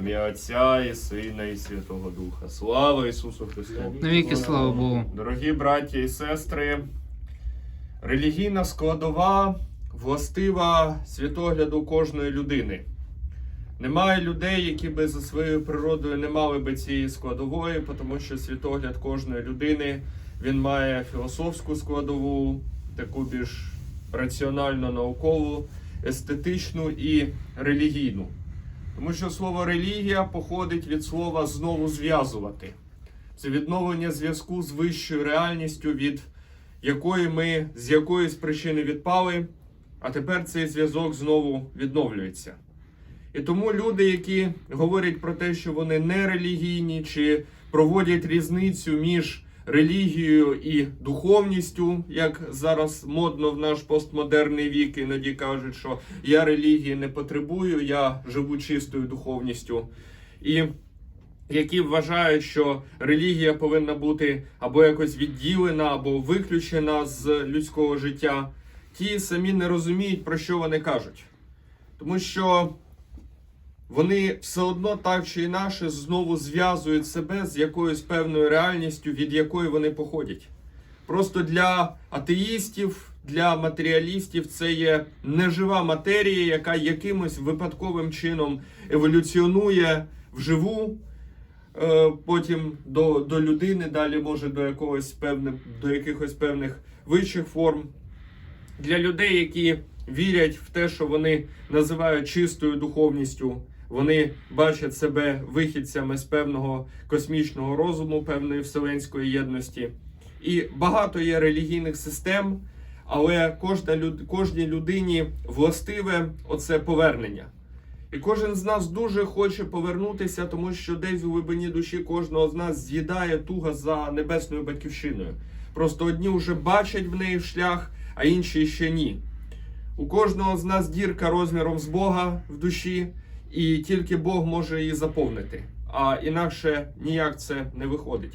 Ім'я Отця і Сина, і Святого Духа. Слава Ісусу Христу! Навіки слава Богу. Дорогі браті і сестри, релігійна складова властива світогляду кожної людини. Немає людей, які би за своєю природою не мали би цієї складової, тому що світогляд кожної людини він має філософську складову, таку більш раціонально наукову, естетичну і релігійну. Тому що слово релігія походить від слова знову зв'язувати. Це відновлення зв'язку з вищою реальністю, від якої ми з якоїсь причини відпали, а тепер цей зв'язок знову відновлюється. І тому люди, які говорять про те, що вони не релігійні, чи проводять різницю між релігією і духовністю, як зараз модно в наш постмодерний вік, іноді кажуть, що я релігії не потребую, я живу чистою духовністю. І які вважають, що релігія повинна бути або якось відділена, або виключена з людського життя, ті самі не розуміють, про що вони кажуть. Тому що вони все одно так чи інакше знову зв'язують себе з якоюсь певною реальністю, від якої вони походять. Просто для атеїстів, для матеріалістів це є нежива матерія, яка якимось випадковим чином еволюціонує вживу, е, потім до, до людини, далі може до якогось певних, до якихось певних вищих форм. Для людей, які вірять в те, що вони називають чистою духовністю, вони бачать себе вихідцями з певного космічного розуму, певної вселенської єдності. І багато є релігійних систем, але кожна кожній людині властиве оце повернення. І кожен з нас дуже хоче повернутися, тому що десь у глибині душі кожного з нас з'їдає туга за небесною батьківщиною. Просто одні вже бачать в неї шлях, а інші ще ні. У кожного з нас дірка розміром з Бога в душі, і тільки Бог може її заповнити. А інакше ніяк це не виходить.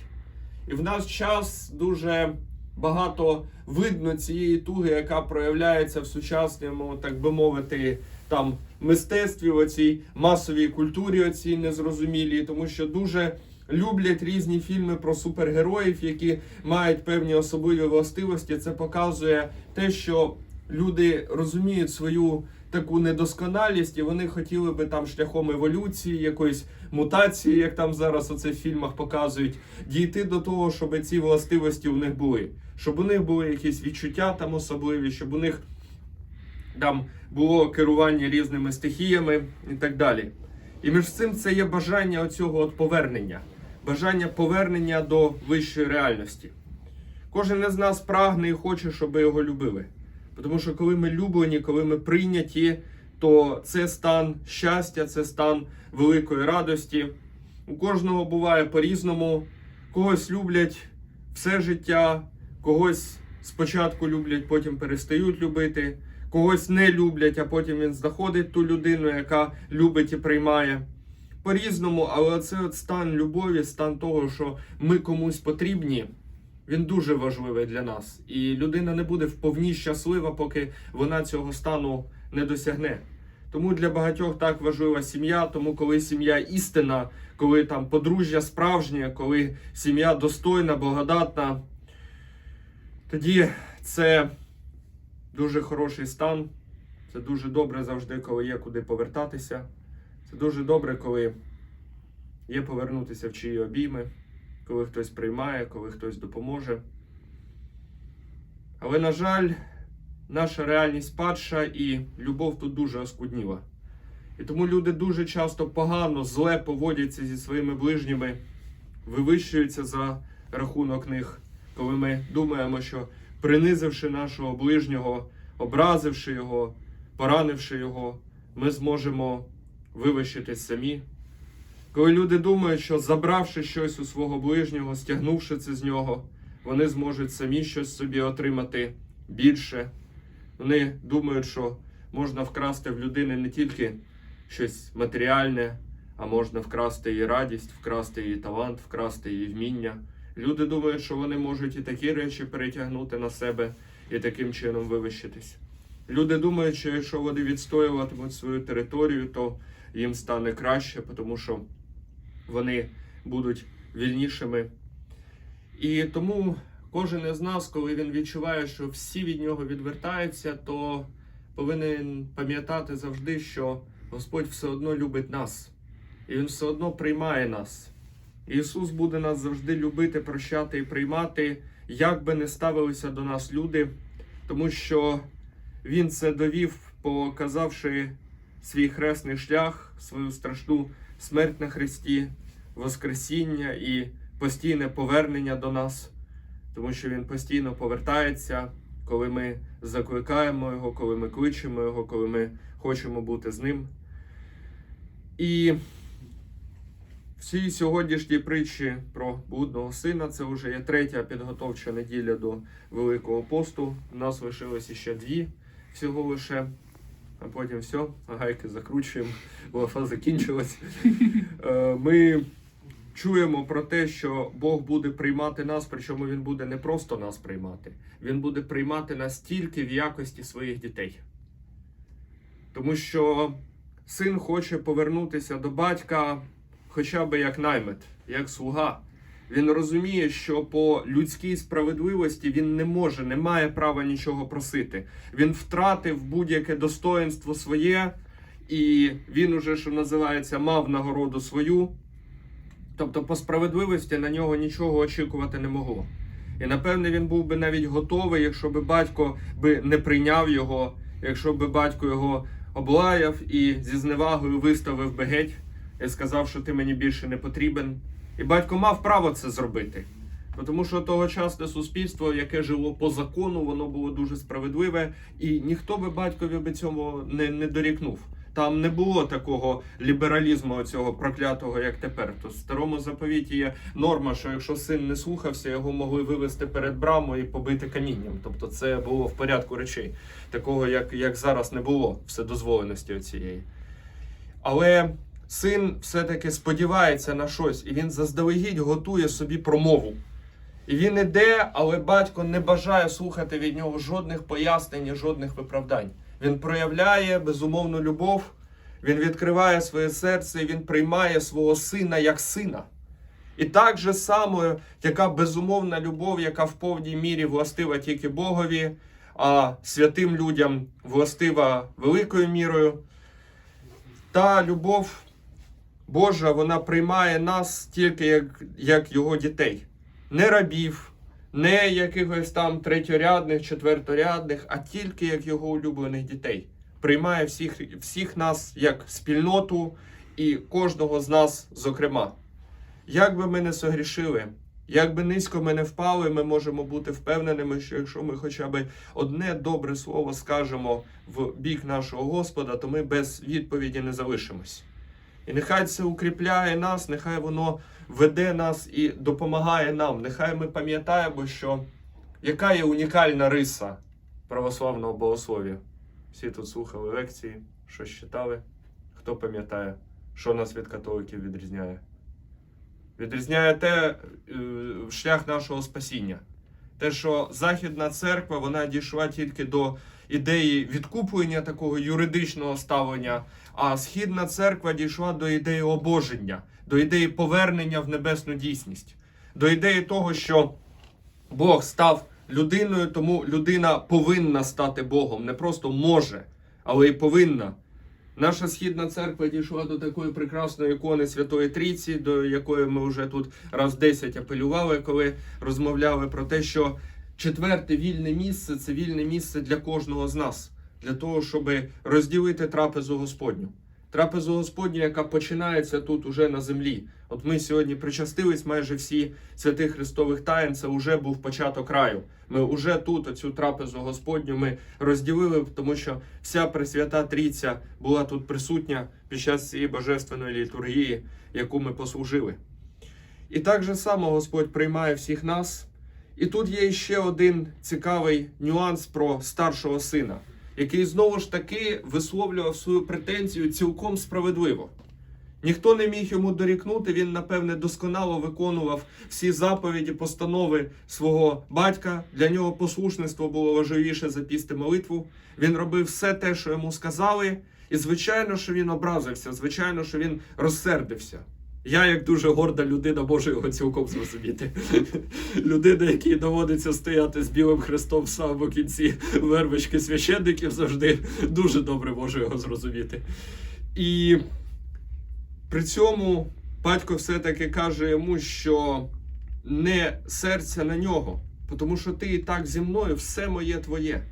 І в наш час дуже багато видно цієї туги, яка проявляється в сучасному, так би мовити, там мистецтві, в оцій масовій культурі, оцій незрозумілій, тому що дуже люблять різні фільми про супергероїв, які мають певні особливі властивості. Це показує те, що люди розуміють свою таку недосконалість, і вони хотіли би там шляхом еволюції, якоїсь мутації, як там зараз оце в фільмах показують, дійти до того, щоб ці властивості у них були, щоб у них були якісь відчуття там особливі, щоб у них там було керування різними стихіями і так далі. І між цим це є бажання оцього от повернення, бажання повернення до вищої реальності. Кожен із нас прагне і хоче, щоб його любили. Тому що коли ми люблені, коли ми прийняті, то це стан щастя, це стан великої радості. У кожного буває по-різному. Когось люблять все життя, когось спочатку люблять, потім перестають любити, когось не люблять, а потім він знаходить ту людину, яка любить і приймає. По-різному, але це от стан любові, стан того, що ми комусь потрібні. Він дуже важливий для нас, і людина не буде вповні щаслива, поки вона цього стану не досягне. Тому для багатьох так важлива сім'я. Тому, коли сім'я істина, коли там подружжя справжнє, коли сім'я достойна, благодатна, тоді це дуже хороший стан. Це дуже добре завжди, коли є куди повертатися. Це дуже добре, коли є повернутися в чиї обійми коли хтось приймає, коли хтось допоможе. Але, на жаль, наша реальність падша і любов тут дуже оскудніла. І тому люди дуже часто погано, зле поводяться зі своїми ближніми, вивищуються за рахунок них, коли ми думаємо, що принизивши нашого ближнього, образивши його, поранивши його, ми зможемо вивищитись самі. Коли люди думають, що забравши щось у свого ближнього, стягнувши це з нього, вони зможуть самі щось собі отримати більше. Вони думають, що можна вкрасти в людини не тільки щось матеріальне, а можна вкрасти її радість, вкрасти її талант, вкрасти її вміння. Люди думають, що вони можуть і такі речі перетягнути на себе і таким чином вивищитись. Люди думають, що якщо вони відстоюватимуть свою територію, то їм стане краще, тому що вони будуть вільнішими. І тому кожен із нас, коли він відчуває, що всі від нього відвертаються, то повинен пам'ятати завжди, що Господь все одно любить нас, і Він все одно приймає нас. Ісус буде нас завжди любити, прощати і приймати, як би не ставилися до нас люди, тому що Він це довів, показавши свій хресний шлях, свою страшну смерть на Христі, Воскресіння і постійне повернення до нас, тому що Він постійно повертається, коли ми закликаємо Його, коли ми кличемо Його, коли ми хочемо бути з Ним. І в цій сьогоднішній притчі про блудного сина це вже є третя підготовча неділя до Великого посту. У нас лишилося ще дві всього лише. А потім все, гайки закручуємо, лафа закінчилась. Е, Ми чуємо про те, що Бог буде приймати нас, причому Він буде не просто нас приймати, Він буде приймати нас тільки в якості своїх дітей. Тому що син хоче повернутися до батька хоча б як наймит, як слуга. Він розуміє, що по людській справедливості він не може, не має права нічого просити. Він втратив будь-яке достоинство своє, і він уже, що називається, мав нагороду свою. Тобто, по справедливості на нього нічого очікувати не могло. І напевне він був би навіть готовий, якщо би батько би не прийняв його, якщо би батько його облаяв і зі зневагою виставив би геть і сказав, що ти мені більше не потрібен. І батько мав право це зробити. Тому що тогочасне суспільство, яке жило по закону, воно було дуже справедливе, і ніхто би батькові би цьому не, не дорікнув. Там не було такого лібералізму цього проклятого, як тепер. То в старому заповіті є норма, що якщо син не слухався, його могли вивести перед брамою і побити камінням. Тобто це було в порядку речей. Такого, як, як зараз, не було вседозволеності цієї. Але син все-таки сподівається на щось, і він заздалегідь готує собі промову. І він іде, але батько не бажає слухати від нього жодних пояснень, жодних виправдань. Він проявляє безумовну любов, він відкриває своє серце, і він приймає свого сина як сина. І так же само, яка безумовна любов, яка в повній мірі властива тільки Богові, а святим людям властива великою мірою. Та любов Божа, вона приймає нас тільки як, як його дітей, не рабів, не якихось там третьорядних, четверторядних, а тільки як його улюблених дітей. Приймає всіх, всіх нас як спільноту і кожного з нас, зокрема. Як би ми не согрішили, як би низько ми не впали, ми можемо бути впевненими, що якщо ми хоча б одне добре слово скажемо в бік нашого Господа, то ми без відповіді не залишимось. І нехай це укріпляє нас, нехай воно веде нас і допомагає нам. Нехай ми пам'ятаємо, що яка є унікальна риса православного богослов'я. Всі тут слухали лекції, щось читали. Хто пам'ятає, що нас від католиків відрізняє? Відрізняє те е, шлях нашого спасіння. Те, що Західна церква вона дійшла тільки до ідеї відкуплення такого юридичного ставлення, а Східна церква дійшла до ідеї обоження, до ідеї повернення в небесну дійсність, до ідеї того, що Бог став людиною, тому людина повинна стати Богом. Не просто може, але й повинна. Наша східна церква дійшла до такої прекрасної ікони Святої Трійці, до якої ми вже тут раз 10 апелювали, коли розмовляли про те, що четверте вільне місце це вільне місце для кожного з нас, для того, щоб розділити трапезу Господню. Трапезу Господню, яка починається тут уже на землі. От ми сьогодні причастились майже всі святих Христових таїн, це вже був початок раю. Ми вже тут оцю трапезу Господню ми розділили, тому що вся Пресвята Трійця була тут присутня під час цієї божественної літургії, яку ми послужили. І так же само Господь приймає всіх нас. І тут є ще один цікавий нюанс про старшого сина, який знову ж таки висловлював свою претензію цілком справедливо. Ніхто не міг йому дорікнути, він, напевне, досконало виконував всі заповіді, постанови свого батька. Для нього послушництво було важливіше за пісти молитву. Він робив все те, що йому сказали, І звичайно, що він образився, звичайно, що він розсердився. Я, як дуже горда людина, можу його цілком зрозуміти. Людина, якій доводиться стояти з білим хрестом в самому кінці вервички священників, завжди дуже добре можу його зрозуміти. І при цьому батько все-таки каже йому, що не серця на нього, тому що ти і так зі мною, все моє твоє.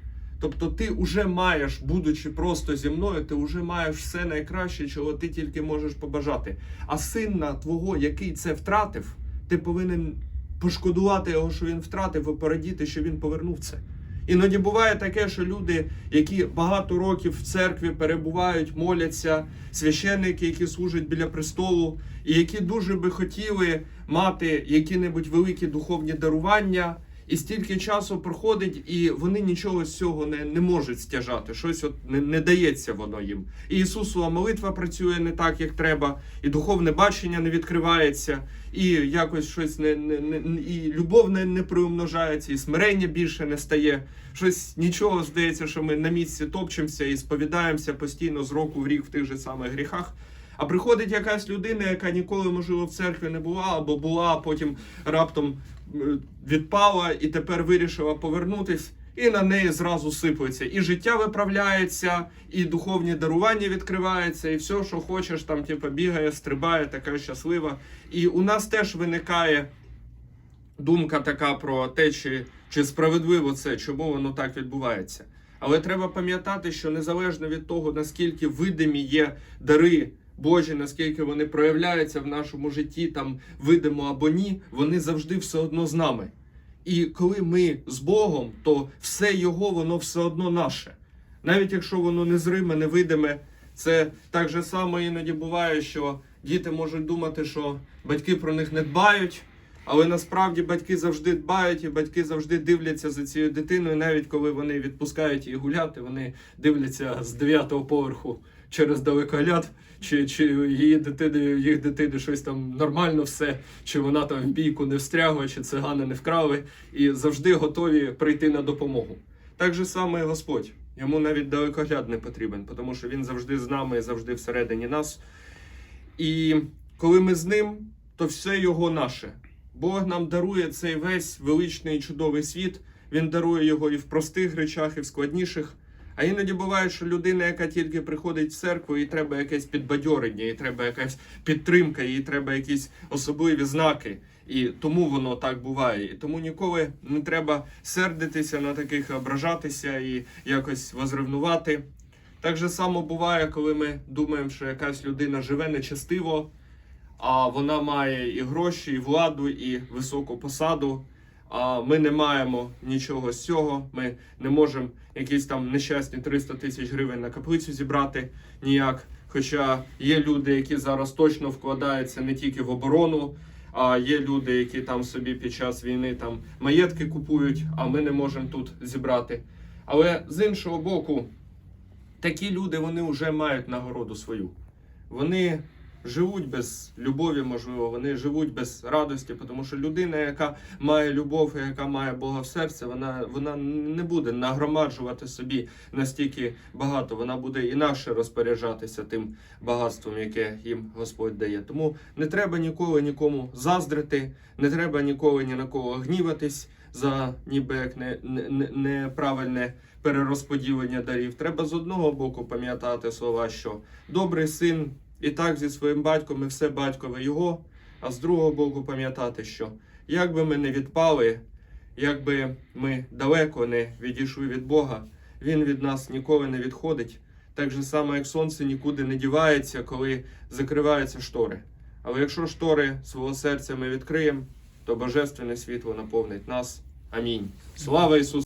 Тобто ти вже маєш, будучи просто зі мною, ти вже маєш все найкраще, чого ти тільки можеш побажати. А сина твого, який це втратив, ти повинен пошкодувати його, що він втратив, і порадіти, що він повернув це. Іноді буває таке, що люди, які багато років в церкві перебувають, моляться, священники, які служать біля престолу, і які дуже би хотіли мати які-небудь великі духовні дарування. І стільки часу проходить, і вони нічого з цього не, не можуть стяжати. Щось от не, не дається воно їм. І Ісусова молитва працює не так, як треба, і духовне бачення не відкривається, і якось щось не, не, не і любов не, не приумножається, і смирення більше не стає. Щось нічого здається, що ми на місці топчемося і сповідаємося постійно з року в рік в тих же самих гріхах. А приходить якась людина, яка ніколи, можливо, в церкві не була, або була, а потім раптом е, відпала і тепер вирішила повернутись, і на неї зразу сиплеться. І життя виправляється, і духовні дарування відкриваються, і все, що хочеш, там типу, бігає, стрибає, така щаслива. І у нас теж виникає думка така про те, чи, чи справедливо це, чому воно так відбувається. Але треба пам'ятати, що незалежно від того, наскільки видимі є дари Божі, наскільки вони проявляються в нашому житті, там видимо або ні, вони завжди все одно з нами. І коли ми з Богом, то все Його, воно все одно наше. Навіть якщо воно незриме, невидиме, це так же само іноді буває, що діти можуть думати, що батьки про них не дбають. Але насправді батьки завжди дбають і батьки завжди дивляться за цією дитиною, навіть коли вони відпускають її гуляти, вони дивляться з дев'ятого поверху через далекогляд, чи, чи її дитини, їх дитини щось там нормально все, чи вона там в бійку не встрягла, чи цигани не вкрали, і завжди готові прийти на допомогу. Так же саме і Господь. Йому навіть далекогляд не потрібен, тому що він завжди з нами завжди всередині нас. І коли ми з ним, то все його наше. Бог нам дарує цей весь величний чудовий світ. Він дарує його і в простих речах, і в складніших. А іноді буває, що людина, яка тільки приходить в церкву, їй треба якесь підбадьорення, їй треба якась підтримка, їй треба якісь особливі знаки. І тому воно так буває. І тому ніколи не треба сердитися на таких, ображатися і якось возревнувати. Так же само буває, коли ми думаємо, що якась людина живе нечестиво, а вона має і гроші, і владу, і високу посаду. А ми не маємо нічого з цього. Ми не можемо якісь там нещасні 300 тисяч гривень на каплицю зібрати ніяк. Хоча є люди, які зараз точно вкладаються не тільки в оборону, а є люди, які там собі під час війни там маєтки купують, а ми не можемо тут зібрати. Але з іншого боку, такі люди вони вже мають нагороду свою. Вони живуть без любові, можливо, вони живуть без радості, тому що людина, яка має любов, яка має Бога в серці, вона, вона не буде нагромаджувати собі настільки багато. Вона буде інакше розпоряджатися тим багатством, яке їм Господь дає. Тому не треба ніколи нікому заздрити, не треба ніколи ні на кого гніватись за ніби як не, не- неправильне перерозподілення дарів. Треба з одного боку пам'ятати слова, що добрий син і так зі своїм батьком і все батькове його, а з другого боку пам'ятати, що як би ми не відпали, як би ми далеко не відійшли від Бога, Він від нас ніколи не відходить. Так же само, як сонце нікуди не дівається, коли закриваються штори. Але якщо штори свого серця ми відкриємо, то божественне світло наповнить нас. Амінь. Слава Ісусу!